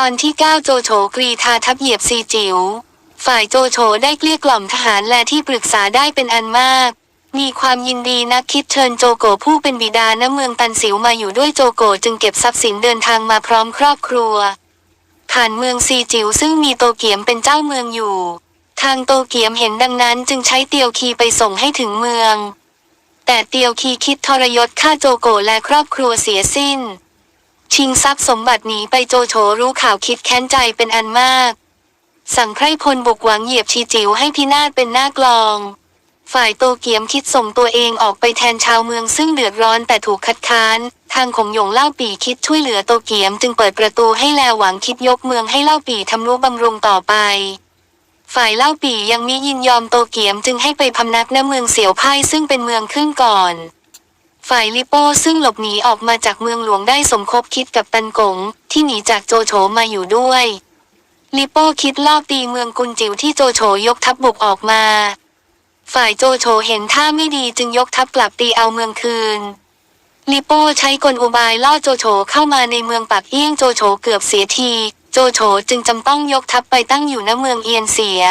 ตอนที่ 9 โจโฉกรีธาทับเหยียบซีจิว๋วฝ่ายโจโฉได้เกลี้ยกล่อมทหารและที่ปรึกษาได้เป็นอันมาก มีความยินดีนักคิดเชิญโจโกผู้เป็นบิดาณเมืองตันสิวมาอยู่ด้วยโจโกจึงเก็บทรัพย์สินเดินทางมาพร้อมครอบครัว ผ่านเมืองซีจิ๋วซึ่งมีโตเกียมเป็นเจ้าเมืองอยู่ ทางโตเกียมเห็นดังนั้นจึงใช้เตียวคีไปส่งให้ถึงเมือง แต่เตียวคีคิดทรยศฆ่าโจโกและครอบครัวเสียสิ้น ชิงทรัพย์สมบัติหนีไปโจโฉรู้ข่าวคิดแค้นใจเป็นอันมาก สั่งไพร่พลบุกหวังเหยียบชีจิ๋วให้พินาศเป็นหน้ากลอง ฝ่ายโตเกียมคิดส่งตัวเองออกไปแทนชาวเมืองซึ่งเดือดร้อนแต่ถูกคัดค้าน ทางของหยงเล่าปีคิดช่วยเหลือโตเกียมจึงเปิดประตูให้แลหวังคิดยกเมืองให้เล่าปีทำนุบำรุงต่อไปฝ่ายเล่าปียังมิยินยอมโตเกียมจึงให้ไปพำนักณเมืองเสียวไพ่ซึ่งเป็นเมืองขึ้นก่อน ฝ่ายลิโป้ซึ่งหลบหนีออกมาจากเมืองหลวงได้สมคบคิดกับตันกง ที่หนีจากโจโฉมาอยู่ด้วยลิโป้คิดลอบตีเมืองกุนจิ๋วที่โจโฉยกทัพบุกออกมา ฝ่ายโจโฉเห็นท่าไม่ดีจึงยกทัพกลับตีเอาเมืองคืนลิโป้ใช้กลอุบายล่อโจโฉเข้ามาในเมืองปากเอี้ยงโจโฉเกือบเสียที โจโฉจึงจำต้องยกทัพไปตั้งอยู่ณเมืองเอียนเสีย